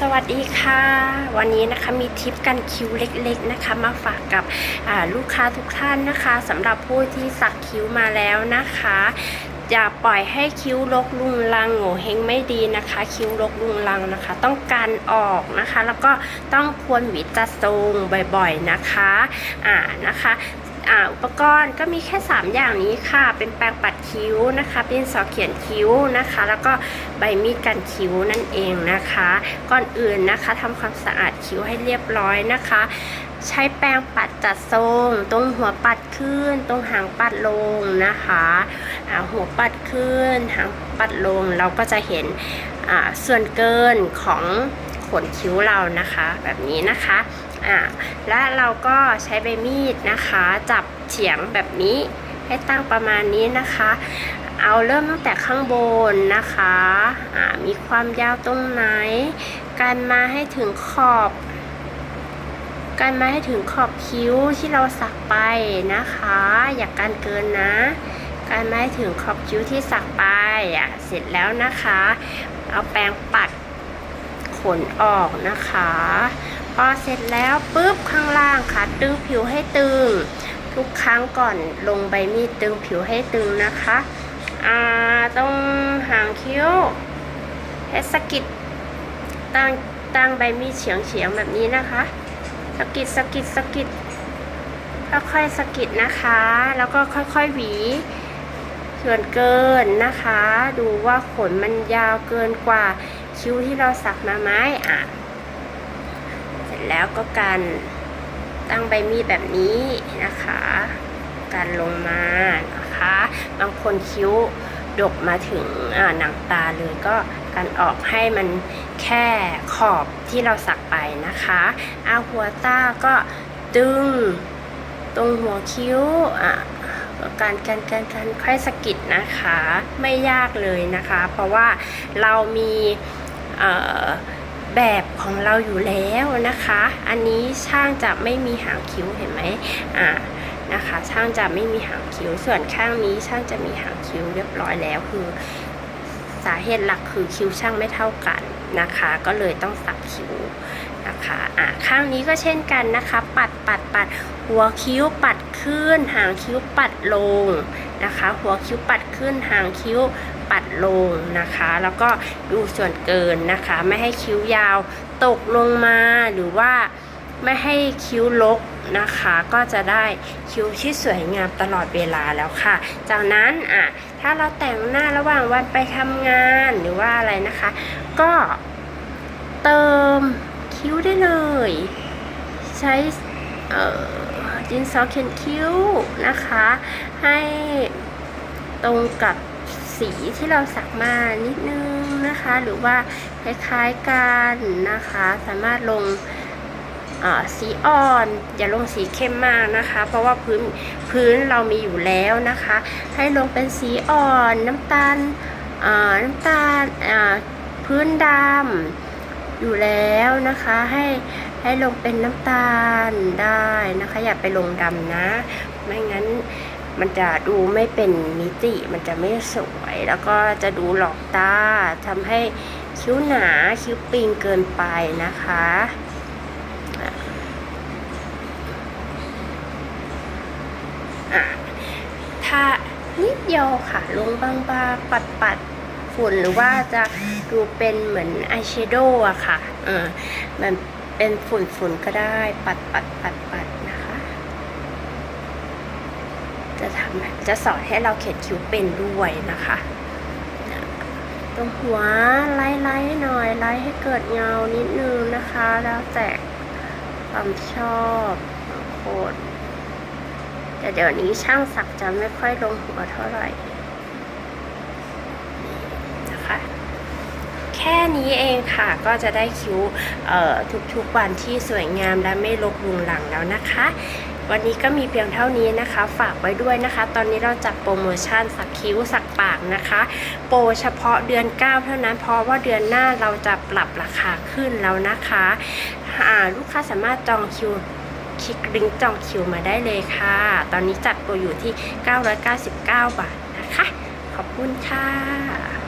สวัสดีค่ะ วันนี้นะคะมีทิปกันคิ้วเล็กๆนะคะ มาฝากกับลูกค้าทุกท่านนะคะสำหรับผู้ที่สักคิ้วมาแล้วนะคะอย่าปล่อยให้คิ้วรกลุงลังโง่เฮงไม่ดีนะคะ คิ้วรกลุงลังนะคะ ต้องการออกนะคะ แล้วก็ต้องควรหวีจัดทรงบ่อยๆนะคะอ่านะคะ อ,อุปกรณ์ก็มีแค่ 3 อย่างนี้ค่ะ เป็นแปรงปัดคิ้วนะคะเป็นสอเขียนคิ้วนะคะ แล้วก็ใบมีดกันคิ้วนั่นเองนะคะ ก่อนอื่นนะคะทำความสะอาดคิ้วให้เรียบร้อยนะคะ ใช้แปรงปัดจัดทรง ตรงหัวปัดขึ้น ตรงหางปัดลงนะคะหัวปัดขึ้น หางปัดลงเราก็จะเห็นส่วนเกินของขนคิ้วเรานะคะ แบบนี้นะคะ อ่าและเราก็ใช้ใบมีดนะคะ จับเฉียงแบบนี้ให้ตั้งประมาณนี้นะคะ เอาเริ่มตั้งแต่ข้างบนนะคะอ่ามีความยาวตรงไหน การมาให้ถึงขอบ การมาให้ถึงขอบคิ้วที่เราสักไปนะคะ อย่าการเกินนะ การมาให้ถึงขอบคิ้วที่สักไปอะเสร็จแล้วนะคะ เอาแปรงปัดขนออกนะคะ พอเสร็จแล้วปุ๊บข้างล่างค่ะ ตึงผิวให้ตึง ทุกครั้งก่อนลงใบมีดตึงผิวให้ตึงนะคะอ่าตรงหางคิ้วให้สกิดตั้งตั้งใบมีดเฉียงเฉียงๆแบบนี้นะคะสกิดสกิดสกิดค่อยๆสกิดนะคะ แล้วก็ค่อยๆหวี ส่วนเกินนะคะ ดูว่าขนมันยาวเกินกว่าคิ้วที่เราสักมาไหมอะ แล้วก็การตั้งใบมีดแบบนี้นะคะ การลงมานะคะ บางคนคิ้วดกมาถึงหนังตาเลยก็การออกให้มันแค่ขอบที่เราสักไปนะคะเอาหัวตาก็ดึงตรงหัวคิ้วอะการการการการค่อยสกิดนะคะ ไม่ยากเลยนะคะ เพราะว่าเรามีเอ่อ แบบของเราอยู่แล้วนะคะ อันนี้ช่างจะไม่มีหางคิ้วเห็นไหมอ่านะคะ ช่างจะไม่มีหางคิ้ว ส่วนข้างนี้ช่างจะมีหางคิ้วเรียบร้อยแล้วคือ สาเหตุหลักคือคิ้วช่างไม่เท่ากันนะคะ ก็เลยต้องสักคิ้ว นะคะอ่าข้างนี้ก็เช่นกันนะคะ ปัดปัดปัดหัวคิ้วปัดขึ้น หางคิ้วปัดลงนะคะ หัวคิ้วปัดขึ้น หางคิ้วปัดลงนะคะ แล้วก็ดูส่วนเกินนะคะ ไม่ให้คิ้วยาวตกลงมาหรือว่าไม่ให้คิ้วลกนะคะ ก็จะได้คิ้วที่สวยงามตลอดเวลาแล้วค่ะ จากนั้นอะถ้าเราแต่งหน้าระหว่างวันไปทำงานหรือว่าอะไรนะคะ ก็เติม คิ้วได้เลย ใช้เอ่อดินสอเขียนคิ้วนะคะ ให้ตรงกับสีที่เราสักมานิดนึงนะคะ หรือว่าคล้ายๆกันนะคะ สามารถลงสีอ่อนอย่าลงสีเข้มมากนะคะ เพราะว่าพื้นพื้นเรามีอยู่แล้วนะคะ ให้ลงเป็นสีอ่อนน้ำตาลน้ำตาลพื้นดำ อยู่แล้วนะคะ ให้ให้ลงเป็นน้ำตาลได้นะคะ อย่าไปลงดำนะ ไม่งั้นมันจะดูไม่เป็นมิติ มันจะไม่สวย แล้วก็จะดูหลอกตาทำให้คิ้วหนาคิ้วปิงเกินไปนะคะอะอะถ้านิดเดียวค่ะ ลงบางๆปัดปัดๆ ฝุ่นหรือว่าจะดูเป็นเหมือนอายแชโดว์อะค่ะเออมันเป็นฝุ่นๆก็ได้ปัดปัดปัดปัดนะคะ จะทำจะสอนให้เราเขียนคิ้วเป็นด้วยนะคะตรงหัวไล่ไล่หน่อยไล่ให้เกิดเงานิดนึงนะคะ แล้วแต่ความชอบบางคนแต่เดี๋ยวนี้ช่างสักจะไม่ค่อยลงหัวเท่าไหร่ นะคะ แค่นี้เองค่ะก็จะได้คิ้วทุกๆวันที่สวยงามและไม่ลกลุงหลังแล้วนะคะ วันนี้ก็มีเพียงเท่านี้นะคะ ฝากไว้ด้วยนะคะ ตอนนี้เราจัดโปรโมชั่นสักคิ้วสักปากนะคะ โปรเฉพาะเดือน 9 เท่านั้นเพราะว่าเดือนหน้าเราจะปรับราคาขึ้นแล้วนะคะอ่าลูกค้าสามารถจองคิวคลิกลิงก์จองคิวมาได้เลยค่ะ ตอนนี้จัดโปรอยู่ที่ 999 บาทนะคะ ขอบคุณค่ะ